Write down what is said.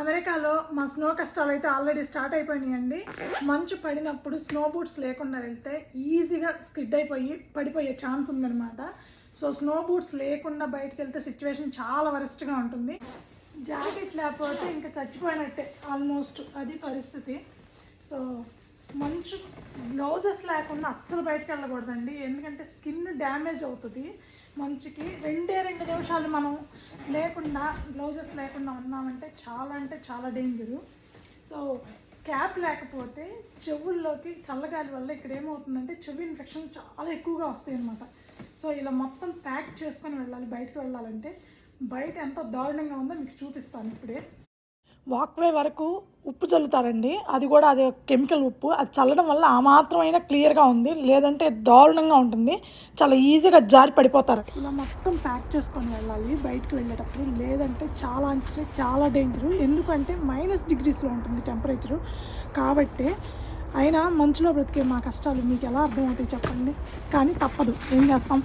అమెరికాలో మా స్నో కష్టాలు అయితే ఆల్రెడీ స్టార్ట్ అయిపోయినాయండి. మంచు పడినప్పుడు స్నో బూట్స్ లేకుండా వెళ్తే ఈజీగా స్కిడ్ అయిపోయి పడిపోయే ఛాన్స్ ఉందన్నమాట. సో స్నో బూట్స్ లేకుండా బయటకు వెళ్తే సిచ్యువేషన్ చాలా వరస్ట్గా ఉంటుంది. జాకెట్ లేకపోతే ఇంకా చచ్చిపోయినట్టే ఆల్మోస్ట్ అది పరిస్థితి. సో మంచు గ్లౌజెస్ లేకుండా అస్సలు బయటకు వెళ్ళకూడదండి. ఎందుకంటే స్కిన్ డ్యామేజ్ అవుతుంది. మంచుకి రెండే రెండు నిమిషాలు మనం లేకుండా బ్లౌజెస్ లేకుండా ఉన్నామంటే చాలా అంటే చాలా డేంజరు సో క్యాప్ లేకపోతే చెవుల్లోకి చల్లగాలి వల్ల ఇక్కడ ఏమవుతుందంటే చెవి ఇన్ఫెక్షన్ చాలా ఎక్కువగా వస్తాయి అన్నమాట సో ఇలా మొత్తం ప్యాక్ చేసుకొని వెళ్ళాలి బయటకు వెళ్ళాలంటే బయట ఎంత దారుణంగా ఉందో మీకు చూపిస్తాను ఇప్పుడే. వాక్వే వరకు ఉప్పు చల్లుతారండి. అది కూడా అది కెమికల్ ఉప్పు. అది చల్లడం వల్ల ఆ మాత్రమైనా క్లియర్గా ఉంది. లేదంటే దారుణంగా ఉంటుంది. చాలా ఈజీగా జారి పడిపోతారు. ఇలా మొత్తం ప్యాక్ చేసుకొని వెళ్ళాలి బయటకు వెళ్ళేటప్పుడు. లేదంటే చాలా అంటే చాలా డేంజరు. ఎందుకంటే మైనస్ డిగ్రీస్లో ఉంటుంది టెంపరేచరు. కాబట్టి అయినా మంచులో బ్రతికే మా కష్టాలు మీకు ఎలా అర్థమవుతాయి చెప్పండి. కానీ తప్పదు. ఏం చేస్తాం?